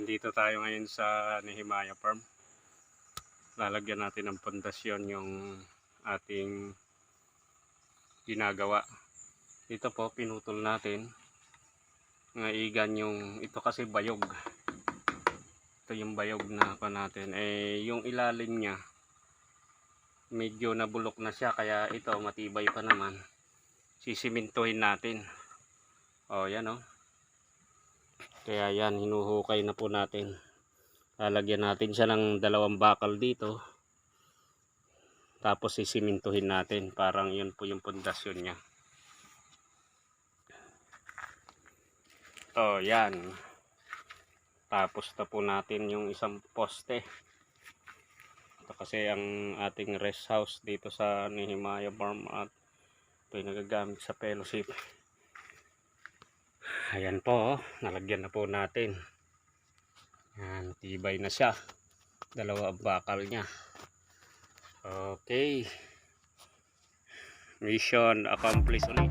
Nandito tayo ngayon sa Nehemiah Farm. Lalagyan natin ng pundasyon yung ating ginagawa. Ito po, pinutol natin. Ngaigan yung, ito kasi bayog. Ito yung bayog na pa natin. Eh, yung ilalim niya, medyo nabulok na siya. Kaya ito, matibay pa naman. Sisimintuhin natin. O, yan o. Kaya yan, hinuhukay na po natin. Lalagyan natin siya ng dalawang bakal dito. Tapos sisimintuhin natin. Parang yun po yung pundasyon niya. Oh, yan. Tapos na po natin yung isang poste. Ito kasi ang ating rest house dito sa Nehemiah Farm at ito yung nagagamit sa fellowship. Ayan po, oh. nalagyan na po natin. Yan, tibay na siya. Dalawa bakal niya. Okay. Mission accomplished ulit.